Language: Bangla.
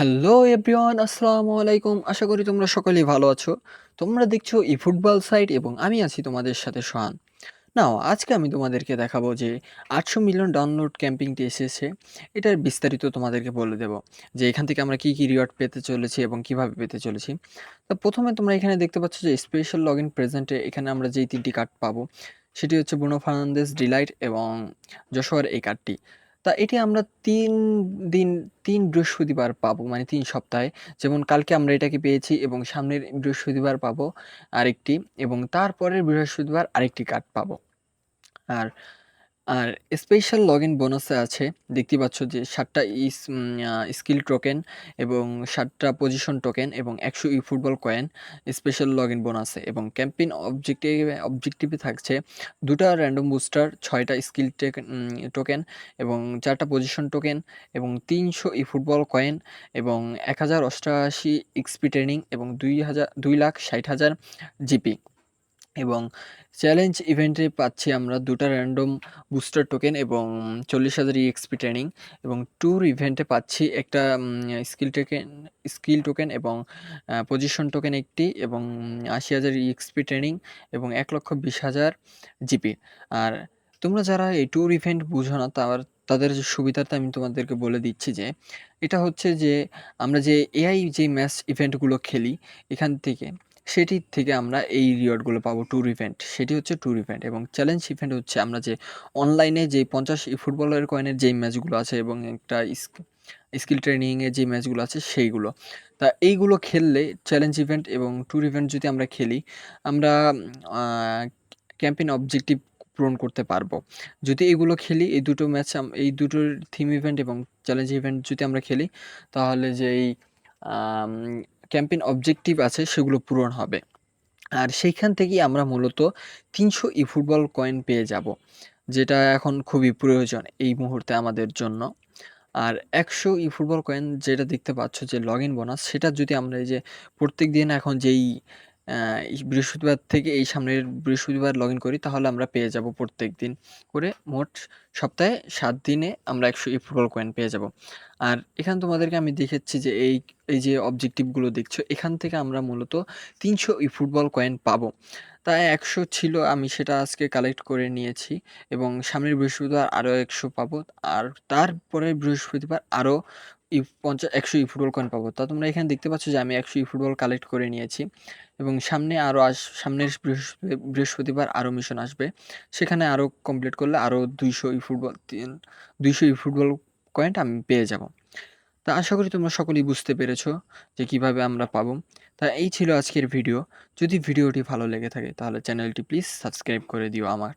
হ্যালো এভরিওয়ান, আসসালামু আলাইকুম। আশা করি তোমরা সকলেই ভালো আছো। তোমরা দেখছ ই ফুটবল সাইট এবং আমি আছি তোমাদের সাথে সোহান। নাও, আজকে আমি তোমাদেরকে দেখাবো যে আটশো মিলিয়ন ডাউনলোড ক্যাম্পিংটি এসেছে। এটার বিস্তারিত তোমাদেরকে বলে দেব যে এখান থেকে আমরা কী কী রিওয়ার্ড পেতে চলেছি এবং কীভাবে পেতে চলেছি। তো প্রথমে তোমরা এখানে দেখতে পাচ্ছ যে স্পেশাল লগ ইন প্রেজেন্টে এখানে আমরা যেই তিনটি কার্ড পাবো, সেটি হচ্ছে বুনো ফার্নান্দেস ডিলাইট এবং যশোয়ার এই কার্ডটি তা এটি আমরা তিন দিন, তিন বৃহস্পতিবার পাবো। মানে তিন সপ্তাহে। যেমন কালকে আমরা এটাকে পেয়েছি এবং সামনের বৃহস্পতিবার পাবো আরেকটি এবং তারপরের বৃহস্পতিবার আরেকটি কার্ড পাবো। আর আর স্পেশাল লগইন বোনাসে আছে দেখতে পাচ্ছ যে ৭ টা ইস স্কিল টোকেন এবং ৭ টা পজিশন টোকেন এবং ১০০ ই-ফুটবল কয়েন স্পেশাল লগইন বোনাসে এবং ক্যাম্পেইন অবজেক্টিভে অবজেক্টিভে থাকছে দুটা র‍্যান্ডম বুস্টার, ছয়টা স্কিল টেকেন এবং চারটা পজিশন টোকেন এবং ৩০০ ই-ফুটবল কয়েন এবং ১০৮৮ এক্সপি ট্রেনিং এবং ২০০০ ২,৬০,০০০ জিপি এবং চ্যালেঞ্জ ইভেন্টে পাচ্ছি আমরা দুটো র‍্যান্ডম বুস্টার টোকেন এবং ৪০,০০০ ইএক্সপি ট্রেনিং এবং ট্যুর ইভেন্টে পাচ্ছি একটা স্কিল টোকেন স্কিল টোকেন এবং পজিশন টোকেন একটি এবং ৮০,০০০ ইএক্সপি ট্রেনিং এবং ১,২০,০০০ জিপি। আর তোমরা যারা এই ট্যুর ইভেন্ট বুঝো না তার তাদের যে সুবিধার্থে আমি তোমাদেরকে বলে দিচ্ছি যে এটা হচ্ছে যে আমরা যে এআই যে ম্যাচ ইভেন্টগুলো খেলি এখান থেকে সেটির থেকে আমরা এই রিওয়ার্ডগুলো পাবো ট্যুর ইভেন্ট। সেটি হচ্ছে ট্যুর ইভেন্ট এবং চ্যালেঞ্জ ইভেন্ট হচ্ছে আমরা যে অনলাইনে যে ৫০ ই-ফুটবলের কয়েনের যেই ম্যাচগুলো আছে এবং একটা স্কিল ট্রেনিংয়ে যে ম্যাচগুলো আছে সেইগুলো। তা এইগুলো খেললে চ্যালেঞ্জ ইভেন্ট এবং ট্যুর ইভেন্ট যদি আমরা খেলি, আমরা ক্যাম্পেইন অবজেক্টিভ পূরণ করতে পারব। যদি এগুলো খেলি, এই দুটো ম্যাচ এই দুটোর থিম ইভেন্ট এবং চ্যালেঞ্জ ইভেন্ট যদি আমরা খেলি, তাহলে যেই আম ক্যাম্পেইন অবজেক্টিভ আছে, সেগুলো পূরণ হবে। আর সেইখান থেকেই আমরা মূলত ৩০০ ই-ফুটবল কয়েন পেয়ে যাব। যেটা এখন খুবই প্রয়োজন এই মুহূর্তে আমাদের জন্য। আর ১০০ ই-ফুটবল কয়েন যেটা দেখতে পাচ্ছ যে লগ ইন বোনাস সেটা যদি আমরা এই যে প্রত্যেক দিন এখন যেই বৃহস্পতিবার থেকে এই সামনের বৃহস্পতিবার লগইন করি, তাহলে আমরা পেয়ে যাব প্রত্যেকদিন করে মোট সপ্তাহে ৭ দিনে আমরা ১০০ ই-ফুটবল কয়েন পেয়ে যাব। আর এখানে তোমাদেরকে আমি দেখেছি যে এই এই যে অবজেক্টিভগুলো দেখছ, এখান থেকে আমরা মূলত ৩০০ ই-ফুটবল কয়েন পাবো। তা ১০০ ছিল, আমি সেটা আজকে কালেক্ট করে নিয়েছি এবং সামনের বৃহস্পতিবার আরও ১০০ পাবো। আর তারপরে বৃহস্পতিবার আরও ই, পঞ্চা ১০০ ই-ফুটবল কয়েন পাবো। তা তোমরা এখানে দেখতে পাচ্ছ যে আমি ১০০ ই-ফুটবল কালেক্ট করে নিয়েছি এবং সামনে আরও আস, সামনের বৃহস্পতিবার আরও মিশন আসবে। সেখানে আরও কমপ্লিট করলে আরও ২০০ ই-ফুটবল তিন ২০০ ই-ফুটবল কয়েন আমি পেয়ে যাব। তা আশা করি তোমরা সকলেই বুঝতে পেরেছ যে কীভাবে আমরা পাবো। তা এই ছিল আজকের ভিডিও। যদি ভিডিওটি ভালো লেগে থাকে তাহলে চ্যানেলটি প্লিজ সাবস্ক্রাইব করে দিও আমার।